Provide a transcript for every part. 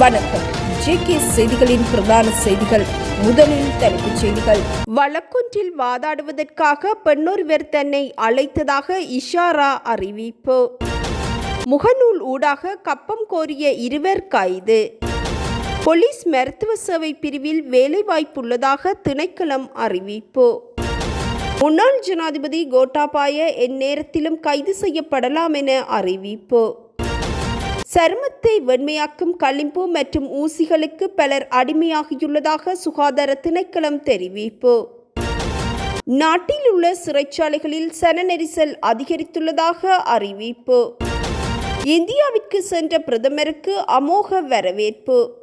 வணக்கம். ஜேகே செய்திகளின் பிரதான செய்திகள். முதலில் தலைப்புச் செய்திகள். வழக்கொன்றில் வாதாடுவதற்காக பெண்ணொருவர் தன்னை அழைத்ததாக இஷாரா அறிவிப்பு. முகநூல் ஊடாக கப்பம் கோரிய இருவர் கைது. போலீஸ் மருத்துவ சேவை பிரிவில் வேலைவாய்ப்புள்ளதாக திணைக்களம் அறிவிப்பு. முன்னாள் ஜனாதிபதி கோட்டாபாய எந்நேரத்திலும் கைது செய்யப்படலாம் என அறிவிப்பு. சருமத்தை வெண்மையாக்கும் களிம்பு மற்றும் ஊசிகளுக்கு பலர் அடிமையாகியுள்ளதாக சுகாதார திணைக்களம் தெரிவிப்பு. நாட்டில் உள்ள சிறைச்சாலைகளில் சன நெரிசல் அதிகரித்துள்ளதாக அறிவிப்பு. இந்தியாவிற்கு சென்ற பிரதமருக்கு அமோக வரவேற்பு.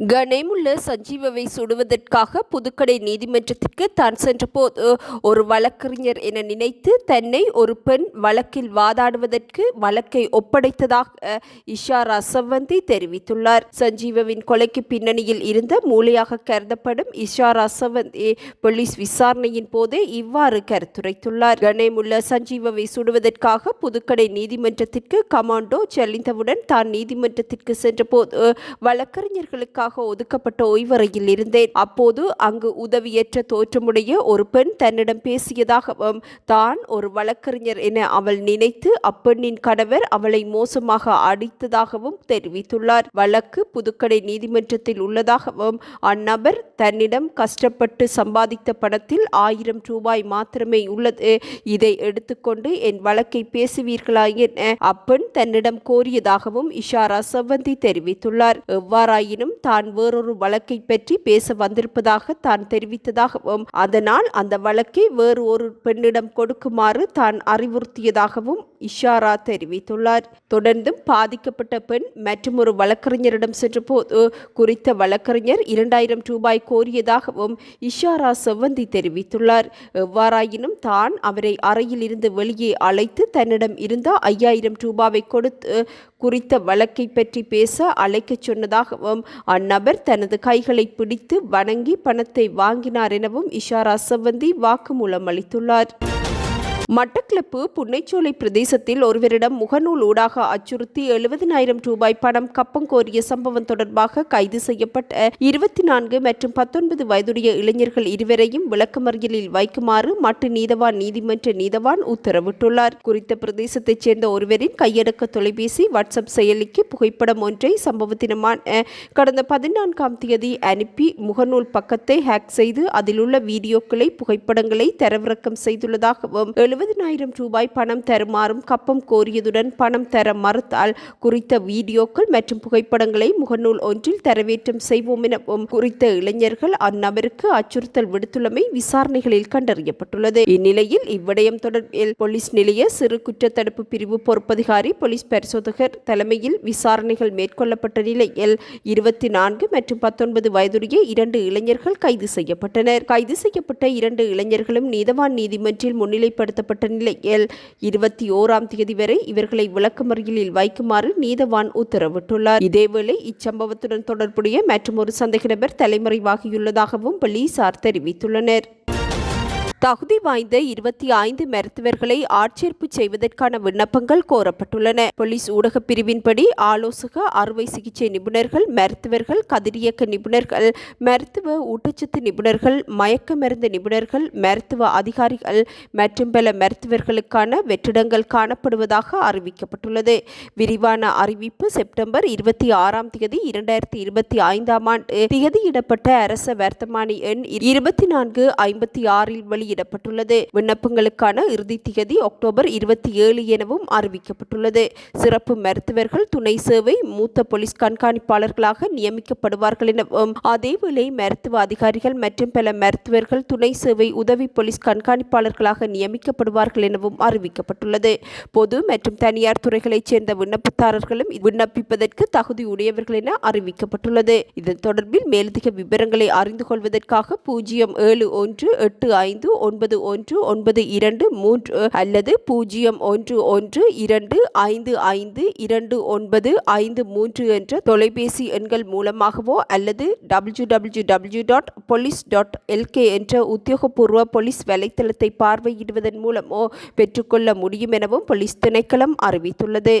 கனேமுள்ள சஞ்சீவவை சுடுவதற்காக புதுக்கடை நீதிமன்றத்திற்கு தான் சென்றபோது ஒரு வழக்கறிஞர் என நினைத்து தன்னை ஒரு பெண் வழக்கில் வாதாடுவதற்கு வழக்கை ஒப்படைத்ததாக இஷாரா சவந்தி தெரிவித்துள்ளார். சஞ்சீவவின் கொலைக்கு பின்னணியில் இருந்த மூளையாக கருதப்படும் இஷாரா சவந்தி போலீஸ் விசாரணையின் போதே இவ்வாறு கருத்துரைத்துள்ளார். கனேமுள்ள சஞ்சீவவை சுடுவதற்காக புதுக்கடை நீதிமன்றத்திற்கு கமாண்டோ செல்லிந்தவுடன் தான் நீதிமன்றத்திற்கு சென்றபோது வழக்கறிஞர்களுக்காக ஒதுக்கப்பட்ட ஓய்வறையில் இருந்தேன். அப்போது அங்கு உதவியற்ற தோற்றமுடைய ஒரு பெண் தன்னிடம் பேசியதாகவும் தான் ஒரு வழக்கறிஞர் என அவள் நினைத்து அப்பெண்ணின் கணவர் அவளை மோசமாக அடித்ததாகவும் தெரிவித்துள்ளார். வழக்கு புதுக்கடை நீதிமன்றத்தில் உள்ளதாகவும் அந்நபர் தன்னிடம் கஷ்டப்பட்டு சம்பாதித்த பணத்தில் ஆயிரம் ரூபாய் மாத்திரமே உள்ளது. இதை எடுத்துக்கொண்டு என் வழக்கை பேசுவீர்களா என அப்பெண் தன்னிடம் கோரியதாகவும் இஷாரா செவ்வந்தி தெரிவித்துள்ளார். எவ்வாறாயினும் தான் வேறொரு வழக்கை பற்றி பேச வந்திருப்பதாக தான் தெரிவித்ததாகவும் அதனால் அந்த வழக்கை வேறு ஒரு பெண்ணிடம் கொடுக்குமாறு தான் அறிவுறுத்தியதாகவும் இஷாரா தெரிவித்துள்ளார். தொடர்ந்தும் பாதிக்கப்பட்ட பெண் மற்றும் ஒரு வழக்கறிஞரிடம் சென்றபோது குறித்த வழக்கறிஞர் இரண்டாயிரம் ரூபாய் கோரியதாகவும் இஷாரா செவ்வந்தி தெரிவித்துள்ளார். எவ்வாறாயினும் தான் அவரை அறையில் இருந்து வெளியே அழைத்து தன்னிடம் இருந்த ஐயாயிரம் ரூபாவை கொடுத்து குறித்த வழக்கை பற்றி பேச அழைக்கச் சொன்னதாகவும் அந்நபர் தனது கைகளை பிடித்து வணங்கி பணத்தை வாங்கினார் எனவும் இஷாரா செவ்வந்தி வாக்குமூலம் அளித்துள்ளார். மட்டக்களப்பு புன்னைச்சோலை பிரதேசத்தில் ஒருவரிடம் முகநூல் ஊடாக அச்சுறுத்தி எழுபதினாயிரம் ரூபாய் பணம் கப்பம் கோரிய சம்பவம் தொடர்பாக கைது செய்யப்பட்ட இருபத்தி நான்கு மற்றும் பத்தொன்பது வயதுடைய இளைஞர்கள் இருவரையும் விளக்கமறியலில் வைக்குமாறு மட்டு நீதவான் நீதிமன்ற நீதவான் உத்தரவிட்டுள்ளார். குறித்த பிரதேசத்தைச் சேர்ந்த ஒருவரின் கையடக்க தொலைபேசி வாட்ஸ்அப் செயலிக்கு புகைப்படம் ஒன்றை சம்பவத்தினமான கடந்த பதினான்காம் தேதி அனுப்பி முகநூல் பக்கத்தை ஹேக் செய்து அதிலுள்ள வீடியோக்களை புகைப்படங்களை தரவிறக்கம் செய்துள்ளதாகவும் எழுபதினாயிரம் ரூபாய் பணம் தருமாறும் கப்பம் கோரியதுடன் பணம் தர மறுத்தால் குறித்த வீடியோக்கள் மற்றும் புகைப்படங்களை முகநூல் ஒன்றில் தரவேற்றம் செய்வோம் எனவும் குறித்த இளைஞர்கள் அந்நபருக்கு அச்சுறுத்தல் விடுத்துள்ளமை விசாரணைகளில் கண்டறியப்பட்டுள்ளது. இந்நிலையில் இவ்விடயம் தொடர்பில் போலீஸ் நிலைய சிறு குற்ற தடுப்பு பிரிவு பொறுப்பதிகாரி போலீஸ் பரிசோதகர் தலைமையில் விசாரணைகள் மேற்கொள்ளப்பட்ட நிலையில் இருபத்தி நான்கு மற்றும் பத்தொன்பது வயதுடைய இரண்டு இளைஞர்கள் கைது செய்யப்பட்டனர். கைது செய்யப்பட்ட இரண்டு இளைஞர்களும் நீதவான் நீதிமன்றில் முன்னிலைப்படுத்த நடத்தப்பட்ட நிலையில் இருபத்தி ஓராம் தேதி வரை இவர்களை விளக்கமறியலில் வைக்குமாறு நீதவான் உத்தரவிட்டுள்ளார். இதேவேளை இச்சம்பவத்துடன் தொடர்புடைய மற்றும் ஒரு சந்தேக நபர் தலைமறைவாகியுள்ளதாகவும் போலீசார் தெரிவித்துள்ளனர். தகுதி வாய்ந்த இருபத்தி ஐந்து மருத்துவர்களை ஆட்சேர்ப்பு செய்வதற்கான விண்ணப்பங்கள் கோரப்பட்டுள்ளன. போலீஸ் ஊடக பிரிவின்படி ஆலோசக அறுவை சிகிச்சை நிபுணர்கள் மருத்துவர்கள் கதிரியக்க நிபுணர்கள் மருத்துவ ஊட்டச்சத்து நிபுணர்கள் மயக்க மருந்து நிபுணர்கள் மருத்துவ அதிகாரிகள் மற்றும் பல மருத்துவர்களுக்கான வெற்றிடங்கள் காணப்படுவதாக அறிவிக்கப்பட்டுள்ளது. விரிவான அறிவிப்பு செப்டம்பர் இருபத்தி ஆறாம் தேதி இரண்டாயிரத்தி இருபத்தி ஐந்தாம் ஆண்டு. திகதியிடப்பட்ட அரச வர்த்தமானி எண் இருபத்தி நான்கு ஐம்பத்தி ஆறில் வெளி வெளியிடப்பட்டுள்ளது. விண்ணப்பங்களுக்கான இறுதி திகதி அக்டோபர் இருபத்தி ஏழு எனவும் அறிவிக்கப்பட்டுள்ளது. சிறப்பு மருத்துவர்கள் துணை சேவை மூத்த போலீஸ் கண்காணிப்பாளர்களாக நியமிக்கப்படுவார்கள் எனவும் அதேவேளை மருத்துவ அதிகாரிகள் மற்றும் பல மருத்துவர்கள் துணை சேவை உதவி போலீஸ் கண்காணிப்பாளர்களாக நியமிக்கப்படுவார்கள் எனவும் அறிவிக்கப்பட்டுள்ளது. பொது மற்றும் தனியார் துறைகளைச் சேர்ந்த விண்ணப்பதாரர்களும் விண்ணப்பிப்பதற்கு தகுதி உடையவர்கள் என அறிவிக்கப்பட்டுள்ளது. இதன் தொடர்பில் மேலதிக விவரங்களை அறிந்து கொள்வதற்காக பூஜ்ஜியம் ஏழு ஒன்று எட்டு ஐந்து ஒன்பது ஒன்று ஒன்பது இரண்டு மூன்று அல்லது பூஜ்ஜியம் ஒன்று ஒன்று இரண்டு ஐந்து ஐந்து இரண்டு ஒன்பது ஐந்து மூன்று என்ற தொலைபேசி எண்கள் மூலமாகவோ அல்லது W W W dot police dot LK என்ற உத்தியோகபூர்வ போலீஸ் வலைத்தளத்தை பார்வையிடுவதன் மூலமோ பெற்றுக்கொள்ள முடியும் எனவும் போலீஸ் திணைக்களம் அறிவித்துள்ளது.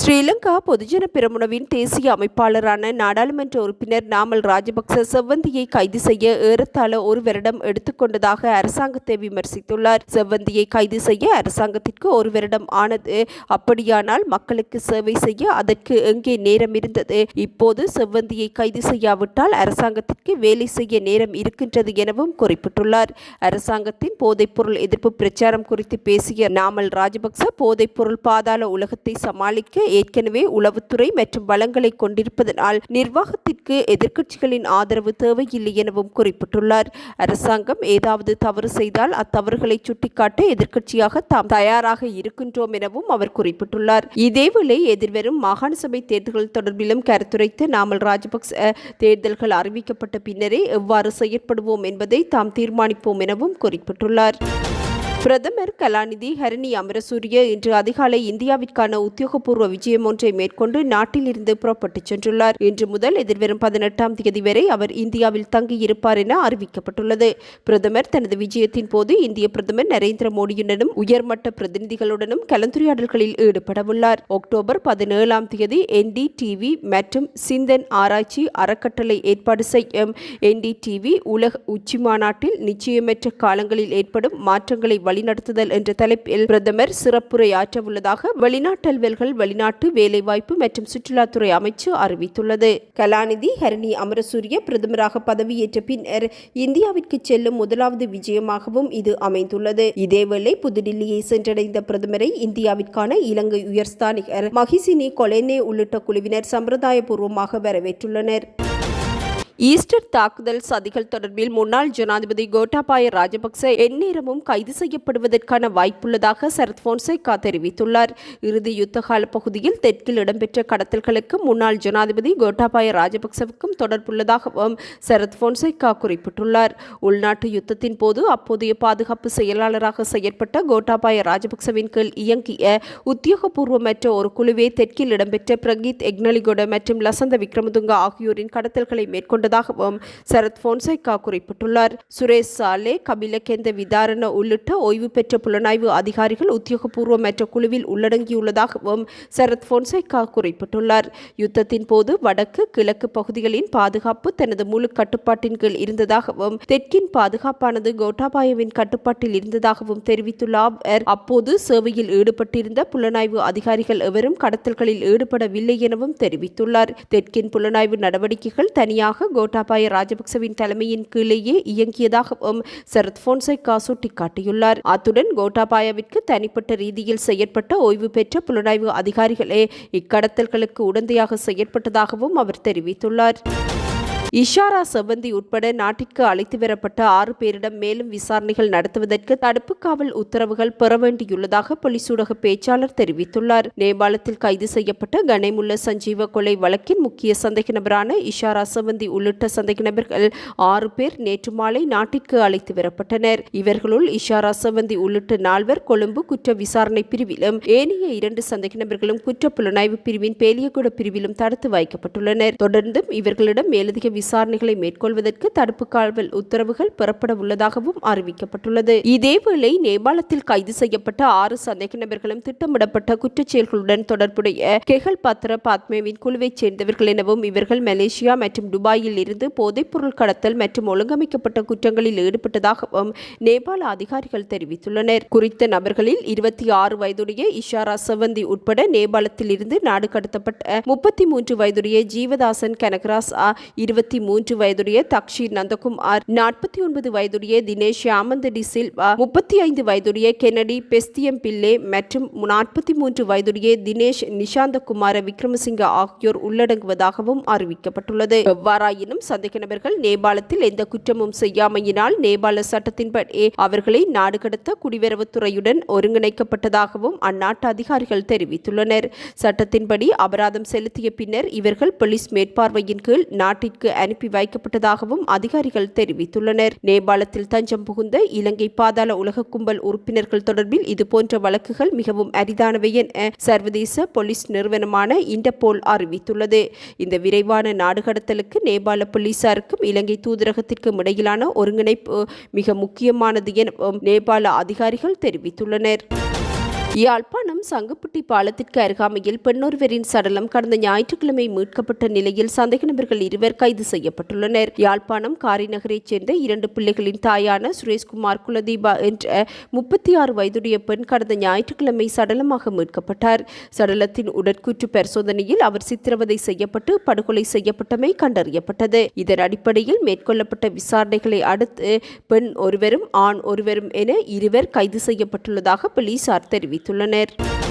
ஸ்ரீலங்கா பொதுஜன பெரமுனவின் தேசிய அமைப்பாளரான நாடாளுமன்ற உறுப்பினர் நாமல் ராஜபக்ச செவ்வந்தியை கைது செய்ய ஏறத்தாழ ஒரு வருடம் எடுத்துக்கொண்டதாக அரசாங்கத்தை விமர்சித்துள்ளார். செவ்வந்தியை கைது செய்ய அரசாங்கத்திற்கு ஒரு வருடம் ஆனது. அப்படியானால் மக்களுக்கு சேவை செய்ய அதற்கு எங்கே நேரம் இருந்தது? இப்போது செவ்வந்தியை கைது செய்யாவிட்டால் அரசாங்கத்திற்கு வேலை செய்ய நேரம் இருக்கின்றது எனவும் குறிப்பிட்டுள்ளார். அரசாங்கத்தின் போதைப்பொருள் எதிர்ப்பு பிரச்சாரம் குறித்து பேசிய நாமல் ராஜபக்ச போதைப்பொருள் பாதாள உலகத்தை சமாளிக்க ஏற்கனவே உளவுத்துறை மற்றும் வளங்களை கொண்டிருப்பதனால் நிர்வாகத்திற்கு எதிர்க்கட்சிகளின் ஆதரவு தேவையில்லை எனவும் குறிப்பிட்டுள்ளார். அரசாங்கம் ஏதாவது தவறு செய்தால் அத்தவறுகளை சுட்டிக்காட்ட எதிர்க்கட்சியாக தாம் தயாராக இருக்கின்றோம் எனவும் அவர் குறிப்பிட்டுள்ளார். இதேவேளை எதிர்வரும் மாகாண சபை தேர்தல்கள் தொடர்பிலும் கருத்துரைத்த நாமல் ராஜபக்ச தேர்தல்கள் அறிவிக்கப்பட்ட பின்னரே எவ்வாறு செயற்படுவோம் என்பதை தாம் தீர்மானிப்போம் எனவும் குறிப்பிட்டுள்ளார். பிரதமர் கலாநிதி ஹரணி அமரசூரிய இன்று அதிகாலை இந்தியாவிற்கான உத்தியோகபூர்வ விஜயம் ஒன்றை மேற்கொண்டு நாட்டிலிருந்து புறப்பட்டுச் சென்றுள்ளார். இன்று முதல் எதிர்வரும் பதினெட்டாம் தேதி வரை அவர் இந்தியாவில் தங்கியிருப்பார் என அறிவிக்கப்பட்டுள்ளது. பிரதமர் தனது விஜயத்தின் போது இந்திய பிரதமர் நரேந்திர மோடியுடனும் உயர்மட்ட பிரதிநிதிகளுடனும் கலந்துரையாடல்களில் ஈடுபடவுள்ளார். அக்டோபர் பதினேழாம் தேதி என்டி டிவி மற்றும் சிந்தன் ஆராய்ச்சி அறக்கட்டளை ஏற்பாடு செய்யும் என்டி டிவி உலக உச்சி மாநாட்டில் நிச்சயமற்ற காலங்களில் ஏற்படும் மாற்றங்களை வழிநடத்துதல் என்ற தலைப்பில் பிரதமர் சிறப்புரையாற்ற உள்ளதாக வெளிநாட்டல்வல்கள் வெளிநாட்டு வேலைவாய்ப்பு மற்றும் சுற்றுலாத்துறை அமைச்சு அறிவித்துள்ளது. கலாநிதி ஹரணி அமரசூரிய பிரதமராக பதவியேற்ற பின்னர் இந்தியாவிற்கு செல்லும் முதலாவது விஜயமாகவும் இது அமைந்துள்ளது. இதேவேளை புதுடில்லியை சென்றடைந்த பிரதமரை இந்தியாவிற்கான இலங்கை உயர்ஸ்தானிகர் மகிசினி கொலேனே உள்ளிட்ட குழுவினர் சம்பிரதாயபூர்வமாக வரவேற்றுள்ளனர். ஈஸ்டர் தாக்குதல் சதிகள் தொடர்பில் முன்னாள் ஜனாதிபதி கோட்டாபாய ராஜபக்ச எந்நேரமும் கைது செய்யப்படுவதற்கான வாய்ப்புள்ளதாக சரத் போன்சேகா தெரிவித்துள்ளார். இறுதி யுத்தகால பகுதியில் தெற்கில் இடம்பெற்ற கடத்தல்களுக்கு முன்னாள் ஜனாதிபதி கோட்டாபாய ராஜபக்சவுக்கும் தொடர்புள்ளதாகவும் சரத் போன்சேகா குறிப்பிட்டுள்ளார். உள்நாட்டு யுத்தத்தின் போது அப்போதைய பாதுகாப்பு செயலாளராக செயற்பட்ட கோட்டாபாய ராஜபக்சவின் கீழ் இயங்கிய உத்தியோகபூர்வமற்ற ஒரு குழுவே தெற்கில் இடம்பெற்ற பிரகீத் எக்னலிகொட மற்றும் லசந்த விக்ரமதுங்க ஆகியோரின் கடத்தல்களை மேற்கொண்டு கொண்டதாகவும் சரத் போன்சைகா குறிப்பிட்டுள்ளார். சுரேஷ் சாலே கபிலகேந்த விதாரண உள்ளிட்ட ஓய்வு பெற்ற புலனாய்வு அதிகாரிகள் உத்தியோகபூர்வமற்ற குழுவில் உள்ளடங்கியுள்ளதாகவும் சரத் போன்சைகா குறிப்பிட்டுள்ளார். யுத்தத்தின் போது வடக்கு கிழக்கு பகுதிகளின் பாதுகாப்பு தனது முழு கட்டுப்பாட்டின் கீழ் இருந்ததாகவும் தெற்கின் பாதுகாப்பானது கோட்டாபாயவின் கட்டுப்பாட்டில் இருந்ததாகவும் தெரிவித்துள்ள அவர் அப்போது சேவையில் ஈடுபட்டிருந்த புலனாய்வு அதிகாரிகள் எவரும் கடத்தல்களில் ஈடுபடவில்லை எனவும் தெரிவித்துள்ளார். தெற்கின் புலனாய்வு நடவடிக்கைகள் தனியாக கோட்டாபாய ராஜபக்சவின் தலைமையின் கீழேயே இயங்கியதாகவும் சரத் போன்சைகா சுட்டிக்காட்டியுள்ளார். அத்துடன் கோட்டாபாயவிற்கு தனிப்பட்ட ரீதியில் செயற்பட்ட ஓய்வு பெற்ற புலனாய்வு அதிகாரிகளே இக்கடத்தல்களுக்கு உடந்தையாக செயற்பட்டதாகவும் அவர் தெரிவித்துள்ளார். இஷாரா செவந்தி உட்பட நாட்டிற்கு அழைத்து வரப்பட்ட ஆறு பேரிடம் மேலும் விசாரணைகள் நடத்துவதற்கு தடுப்பு காவல் உத்தரவுகள் பெற வேண்டியுள்ளதாக போலீஸ் ஊடக பேச்சாளர் தெரிவித்துள்ளார். நேபாளத்தில் கைது செய்யப்பட்ட கனைமுள்ள சஞ்சீவ கொலை வழக்கின் முக்கிய சந்தேக நபரான இஷாரா செவந்தி உள்ளிட்ட சந்தேக நபர்கள் ஆறு பேர் நேற்று மாலை நாட்டிற்கு அழைத்து வரப்பட்டனர். இவர்களுள் இஷாரா செவந்தி உள்ளிட்ட நால்வர் கொழும்பு குற்ற விசாரணை பிரிவிலும் ஏனைய இரண்டு சந்தேக நபர்களும் குற்ற புலனாய்வு பிரிவின் பேலியகுட பிரிவிலும் தடுத்து வைக்கப்பட்டுள்ளனர். தொடர்ந்தும் இவர்களிடம் மேலதிக விசாரணைகளை மேற்கொள்வதற்கு தடுப்பு காவல் உத்தரவுகள் பெறப்பட உள்ளதாகவும் அறிவிக்கப்பட்டுள்ளது. இதேவேளை நேபாளத்தில் கைது செய்யப்பட்ட ஆறு சந்தேக நபர்களும் திட்டமிடப்பட்ட குற்றச்செயல்களுடன் தொடர்புடைய கெகல் பத்ர பாத்மேவின் குழுவைச் சேர்ந்தவர்கள் எனவும் இவர்கள் மலேசியா மற்றும் துபாயில் இருந்து போதைப்பொருள் கடத்தல் மற்றும் ஒழுங்கமைக்கப்பட்ட குற்றங்களில் ஈடுபட்டதாகவும் நேபாள அதிகாரிகள் தெரிவித்துள்ளனர். குறித்த நபர்களில் இருபத்தி ஆறு வயதுடைய இஷாரா செவந்தி உட்பட நேபாளத்தில் இருந்து நாடு கடத்தப்பட்ட முப்பத்தி மூன்று வயதுடைய ஜீவதாசன் கனகராஸ் இருபத்தி இருபத்தி மூன்று வயதுடைய தக்ஷீர் நந்தகுமார் நாற்பத்தி ஒன்பது வயதுடைய தினேஷ் யாமந்த டி சில்வா முப்பத்தி ஐந்து வயதுடைய கெனடி பெஸ்தியம் பிள்ளே மற்றும் நாற்பத்தி மூன்று வயதுடைய தினேஷ் நிஷாந்தகுமார விக்ரமசிங்க ஆகியோர் உள்ளடங்குவதாகவும் அறிவிக்கப்பட்டுள்ளது. எவ்வாறாயினும் சந்தேக நபர்கள் நேபாளத்தில் எந்த குற்றமும் செய்யாமையினால் நேபாள சட்டத்தின்படி அவர்களை நாடு கடத்த குடிவரவுத்துறையுடன் ஒருங்கிணைக்கப்பட்டதாகவும் அந்நாட்டு அதிகாரிகள் தெரிவித்துள்ளனர். சட்டத்தின்படி அபராதம் செலுத்திய பின்னர் இவர்கள் போலீஸ் மேற்பார்வையின் கீழ் நாட்டிற்கு அனுப்பி வைக்கப்பட்டதாகவும் அதிகாரிகள் தெரிவித்துள்ளனர். நேபாளத்தில் தஞ்சம் புகுந்த இலங்கை பாதாள உலக கும்பல் உறுப்பினர்கள் தொடர்பில் இதுபோன்ற வழக்குகள் மிகவும் அரிதானவை என சர்வதேச போலீஸ் நிறுவனமான இண்டபோல் அறிவித்துள்ளது. இந்த விரைவான நாடுகடத்தலுக்கு நேபாள போலீசாருக்கும் இலங்கை தூதரகத்திற்கும் இடையிலான ஒருங்கிணைப்பு மிக முக்கியமானது என நேபாள அதிகாரிகள் தெரிவித்துள்ளனர். யாழ்ப்பாணம் சங்குப்பட்டி பாலத்திற்கு அருகாமையில் பெண்ணொருவரின் சடலம் கடந்த ஞாயிற்றுக்கிழமை மீட்கப்பட்ட நிலையில் சந்தேக நபர்கள் இருவர் கைது செய்யப்பட்டுள்ளனர். யாழ்ப்பாணம் காரிநகரைச் சேர்ந்த இரண்டு பிள்ளைகளின் தாயான சுரேஷ்குமார் குலதீபா என்ற முப்பத்தி ஆறு வயதுடைய பெண் கடந்த ஞாயிற்றுக்கிழமை சடலமாக மீட்கப்பட்டார். சடலத்தின் உடற்கூற்று பரிசோதனையில் அவர் சித்திரவதை செய்யப்பட்டு படுகொலை செய்யப்பட்டமை கண்டறியப்பட்டது. இதன் அடிப்படையில் மேற்கொள்ளப்பட்ட விசாரணைகளை அடுத்து பெண் ஒருவரும் ஆண் ஒருவரும் என இருவர் கைது செய்யப்பட்டுள்ளதாக போலீசார் தெரிவித்தனர்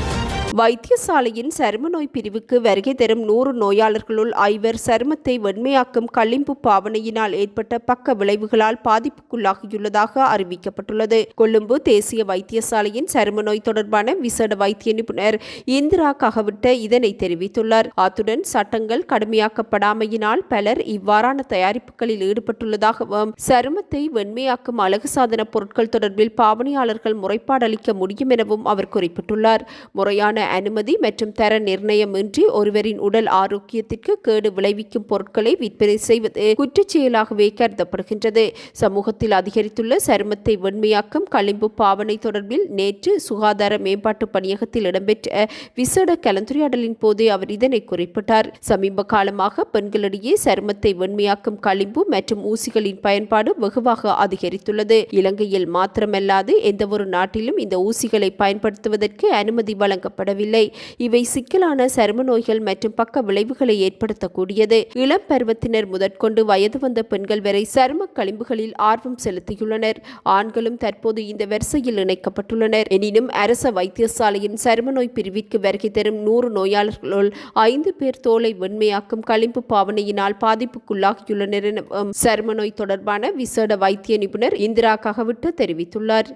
வைத்தியசாலையின் சரும நோய் பிரிவுக்கு வருகை தரும் நூறு நோயாளர்களுள் ஐவர் சருமத்தை வெண்மையாக்கும் களிம்பு பாவனையினால் ஏற்பட்ட பக்க விளைவுகளால் பாதிப்புக்குள்ளாகியுள்ளதாக அறிவிக்கப்பட்டுள்ளது. கொழும்பு தேசிய வைத்தியசாலையின் சரும நோய் தொடர்பான விசேட வைத்திய நிபுணர் இந்திரா ககவிட்ட இதனை தெரிவித்துள்ளார். அத்துடன் சட்டங்கள் கடுமையாக்கப்படாமையினால் பலர் இவ்வாறான தயாரிப்புகளில் ஈடுபட்டுள்ளதாகவும் சருமத்தை வெண்மையாக்கும் அழகு சாதன பொருட்கள் தொடர்பில் பாவனையாளர்கள் முறைப்பாடளிக்க முடியும் எனவும் அவர் குறிப்பிட்டுள்ளார். முறையான அனுமதி மற்றும் தர நிர்ணயம் இன்றி ஒருவரின் உடல் ஆரோக்கியத்திற்கு கேடு விளைவிக்கும் பொருட்களை விற்பனை செய்வது குற்றச் செயலாகவே கருதப்படுகின்றது. சமூகத்தில் அதிகரித்துள்ள சருமத்தை வெண்மையாக்கும் களிம்பு பாவனை தொடர்பில் நேற்று சுகாதார மேம்பாட்டு பணியகத்தில் இடம்பெற்ற விசேட கலந்துரையாடலின் போதே அவர் இதனை குறிப்பிட்டார். சமீப காலமாக பெண்களிடையே சருமத்தை வெண்மையாக்கும் களிம்பு மற்றும் ஊசிகளின் பயன்பாடு வெகுவாக அதிகரித்துள்ளது. இலங்கையில் மாத்திரமல்லாது எந்தவொரு நாட்டிலும் இந்த ஊசிகளை பயன்படுத்துவதற்கு அனுமதி வழங்கப்பட ஏற்படவில்லை. இவை சிக்கலான சரும நோய்கள் மற்றும் பக்க விளைவுகளை ஏற்படுத்தக்கூடியது. இளம் பருவத்தினர் முதற்கொண்டு வயது வந்த பெண்கள் வரை சரும களிம்புகளில் ஆர்வம் செலுத்தியுள்ளனர். ஆண்களும் தற்போது இந்த வரிசையில் இணைக்கப்பட்டுள்ளனர். எனினும் அரச வைத்தியசாலையின் சரும நோய் பிரிவிற்கு வருகை தரும் நூறு நோயாளர்களுள் ஐந்து பேர் தோலை வெண்மையாக்கும் களிம்பு பாவனையினால் பாதிப்புக்குள்ளாகியுள்ளனர் என சரும நோய் தொடர்பான விசேட வைத்திய நிபுணர் இந்திரா ககவிட்டு தெரிவித்துள்ளார்.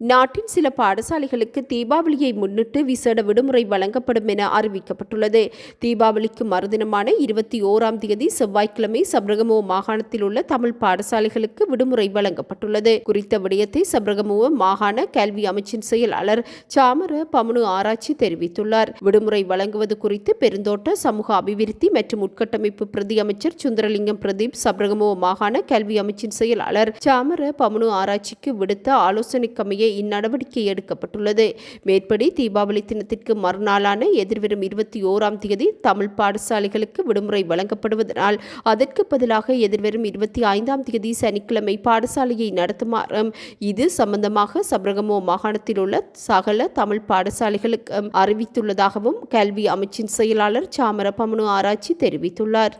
நாட்டின் சில பாடசாலைகளுக்கு தீபாவளியை முன்னிட்டு விசேட விடுமுறை வழங்கப்படும் என அறிவிக்கப்பட்டுள்ளது. தீபாவளிக்கு மறுதினமான இருபத்தி ஓராம் தேதி செவ்வாய்க்கிழமை சப்ரகமுவ மாகாணத்தில் உள்ள தமிழ் பாடசாலைகளுக்கு விடுமுறை வழங்கப்பட்டுள்ளது. குறித்த விடயத்தை சப்ரகமுவ மாகாண கல்வி அமைச்சின் செயலாளர் சாமர பமுனு ஆராய்ச்சி தெரிவித்துள்ளார். விடுமுறை வழங்குவது குறித்து பெருந்தோட்ட சமூக அபிவிருத்தி மற்றும் உட்கட்டமைப்பு பிரதி அமைச்சர் சுந்தரலிங்கம் பிரதீப் சப்ரகமுவ மாகாண கல்வி அமைச்சின் செயலாளர் சாமர பமுனு ஆராய்ச்சிக்கு விடுத்த ஆலோசனைக்கமையை இந்நடவடிக்கை எடுக்கப்பட்டுள்ளது. மேற்படி தீபாவளி தினத்திற்கு மறுநாளான எதிர்வரும் இருபத்தி ஓராம் தேதி தமிழ் பாடசாலைகளுக்கு விடுமுறை வழங்கப்படுவதனால் அதற்கு பதிலாக எதிர்வரும் இருபத்தி ஐந்தாம் தேதி சனிக்கிழமை பாடசாலையை நடத்துமாறும் இது சம்பந்தமாக சபரகமோ மாகாணத்தில் உள்ள சகல தமிழ் பாடசாலைகளுக்கு அறிவித்துள்ளதாகவும் கல்வி அமைச்சின் செயலாளர் சாமர பமனு ஆராய்ச்சி தெரிவித்துள்ளார்.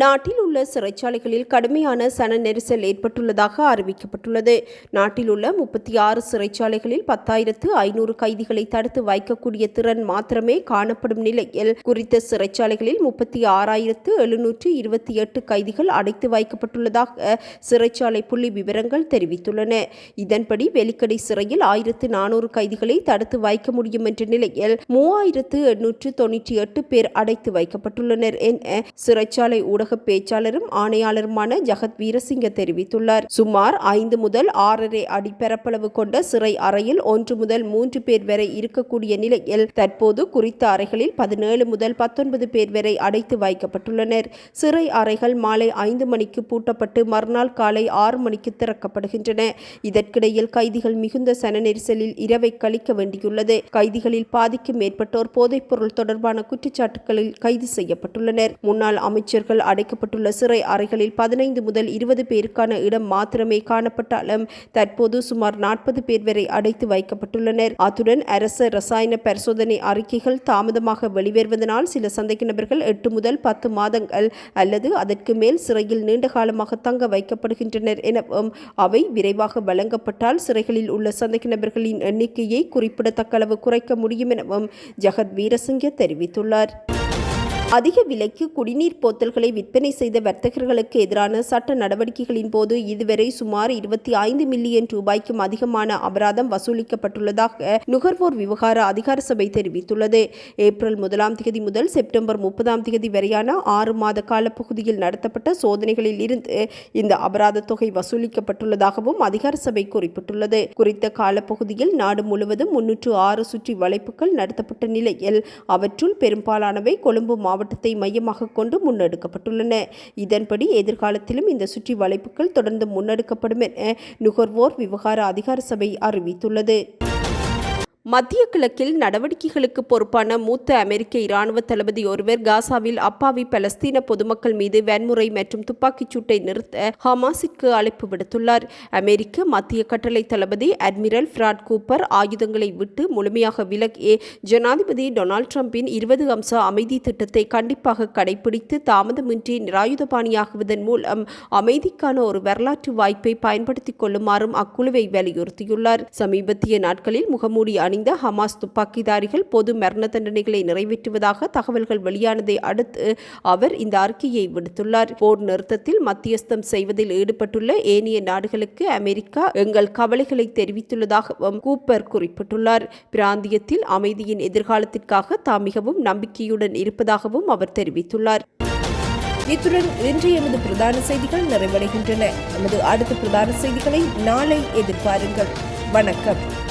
நாட்டில் உள்ள சிறைச்சாலைகளில் கடுமையான சன நெரிசல் ஏற்பட்டுள்ளதாக அறிவிக்கப்பட்டுள்ளது. நாட்டில் உள்ள முப்பத்தி ஆறு சிறைச்சாலைகளில் பத்தாயிரத்து ஐநூறு கைதிகளை தடுத்து வைக்கக்கூடிய திறன் மாத்திரமே காணப்படும் நிலையில் குறித்த சிறைச்சாலைகளில் முப்பத்தி ஆறாயிரத்து எழுநூற்று இருபத்தி எட்டு கைதிகள் அடைத்து வைக்கப்பட்டுள்ளதாக சிறைச்சாலை புள்ளி விவரங்கள் தெரிவித்துள்ளன. இதன்படி வெலிக்கடை சிறையில் ஆயிரத்து நானூறு கைதிகளை தடுத்து வைக்க முடியும் என்ற நிலையில் மூவாயிரத்து எண்ணூற்று தொன்னூற்றி எட்டு பேர் அடைத்து வைக்கப்பட்டுள்ளனர் என சிறைச்சாலை ஊடக ஊடக பேச்சாளரும் ஆணையாளருமான ஜகத் வீரசிங்க தெரிவித்துள்ளார். சுமார் ஐந்து முதல் ஆறரை அடி பரப்பளவு கொண்ட சிறை அறையில் ஒன்று முதல் மூன்று பேர் வரை இருக்கக்கூடிய நிலையில் தற்போது குறித்த அறைகளில் பதினேழு முதல் பத்தொன்பது பேர் வரை அடைத்து வைக்கப்பட்டுள்ளனர். சிறை அறைகள் மாலை ஐந்து மணிக்கு பூட்டப்பட்டு மறுநாள் காலை ஆறு மணிக்கு திறக்கப்படுகின்றன. இதற்கிடையில் கைதிகள் மிகுந்த சன நெரிசலில் இரவை கழிக்க வேண்டியுள்ளது. கைதிகளில் பாதிக்கும் மேற்பட்டோர் போதைப்பொருள் தொடர்பான குற்றச்சாட்டுகளில் கைது செய்யப்பட்டுள்ளனர். முன்னாள் அமைச்சர்கள் அடைக்கப்பட்டுள்ள சிறை அறைகளில் பதினைந்து முதல் இருபது பேருக்கான இடம் மாத்திரமே காணப்பட்டாலும் தற்போது சுமார் நாற்பது பேர் வரை அடைத்து வைக்கப்பட்டுள்ளனர். அத்துடன் அரச ரசாயன பரிசோதனை அறிக்கைகள் தாமதமாக வெளிவருவதனால் சில சந்தேக நபர்கள் எட்டு முதல் பத்து மாதங்கள் அல்லது அதற்கு மேல் சிறையில் நீண்ட காலமாக தங்க வைக்கப்படுகின்றனர் எனவும் அவை விரைவாக வழங்கப்பட்டால் சிறைகளில் உள்ள சந்தேக நபர்களின் எண்ணிக்கையை குறிப்பிடத்தக்க அளவு குறைக்க முடியும் எனவும் ஜெகத் வீரசிங்க தெரிவித்துள்ளார். அதிக விலைக்கு குடிநீர் போத்தல்களை விற்பனை செய்த வர்த்தகர்களுக்கு எதிரான சட்ட நடவடிக்கைகளின் போது இதுவரை சுமார் இருபத்தி ஐந்து மில்லியன் ரூபாய்க்கும் அதிகமான அபராதம் வசூலிக்கப்பட்டுள்ளதாக நுகர்வோர் விவகார அதிகார சபை தெரிவித்துள்ளது. ஏப்ரல் முதலாம் தேதி முதல் செப்டம்பர் முப்பதாம் தேதி வரையான ஆறு மாத காலப்பகுதியில் நடத்தப்பட்ட சோதனைகளில் இருந்து இந்த அபராத தொகை வசூலிக்கப்பட்டுள்ளதாகவும் அதிகார சபை குறிப்பிட்டுள்ளது. குறித்த காலப்பகுதியில் நாடு முழுவதும் முன்னூற்று ஆறு சுற்றி வளைப்புகள் நடத்தப்பட்ட நிலையில் அவற்றுள் பெரும்பாலானவை கொழும்பு மாவட்ட மாவட்டத்தை மையமாக கொண்டு முன்னெடுக்கப்பட்டுள்ளன. இதன்படி எதிர்காலத்திலும் இந்த சுற்றி வளைப்புகள் தொடர்ந்து முன்னெடுக்கப்படும் என நுகர்வோர் விவகார அதிகார சபை அறிவித்துள்ளது. மத்திய கிழக்கில் நடவடிக்கைகளுக்கு பொறுப்பான மூத்த அமெரிக்க இராணுவ தளபதி ஒருவர் காசாவில் அப்பாவி பலஸ்தீன பொதுமக்கள் மீது வன்முறை மற்றும் துப்பாக்கிச் சூட்டை நிறுத்த ஹமாஸிற்கு அழைப்பு விடுத்துள்ளார். அமெரிக்க மத்திய கட்டளை தளபதி அட்மிரல் ஃப்ராட் கூப்பர் ஆயுதங்களை விட்டு முழுமையாக விலகிய ஜனாதிபதி டொனால்ட் ட்ரம்பின் இருபது அம்ச அமைதி திட்டத்தை கண்டிப்பாக கடைபிடித்து தாமதமின்றி நிராயுதபாணியாகுவதன் மூலம் அமைதிக்கான ஒரு வரலாற்று வாய்ப்பை பயன்படுத்திக் கொள்ளுமாறும் அக்குழுவை வலியுறுத்தியுள்ளார். சமீபத்திய நாட்களில் முகமூடி அணிந்த ஹமாஸ் துப்பாக்கிதாரிகள் பொது மரண தண்டனைகளை நிறைவேற்றுவதாக தகவல்கள் வெளியானதை அடுத்து அவர் இந்த அறிக்கையை விடுத்துள்ளார். போர் நிறுத்தத்தில் மத்தியஸ்தம் செய்வதில் ஈடுபட்டுள்ள ஏனைய நாடுகளுக்கு அமெரிக்கா எங்கள் கவலைகளை தெரிவித்துள்ளதாகவும் கூப்பர் குறிப்பிட்டுள்ளார். பிராந்தியத்தில் அமைதியின் எதிர்காலத்திற்காக தாம் மிகவும் நம்பிக்கையுடன் இருப்பதாகவும் அவர் தெரிவித்துள்ளார். இத்துடன் இன்று எமது பிரதான செய்திகள் நிறைவடைகின்றன. எமது அடுத்த பிரதான செய்திகளை நாளை எதிர்பாருங்கள். வணக்கம்.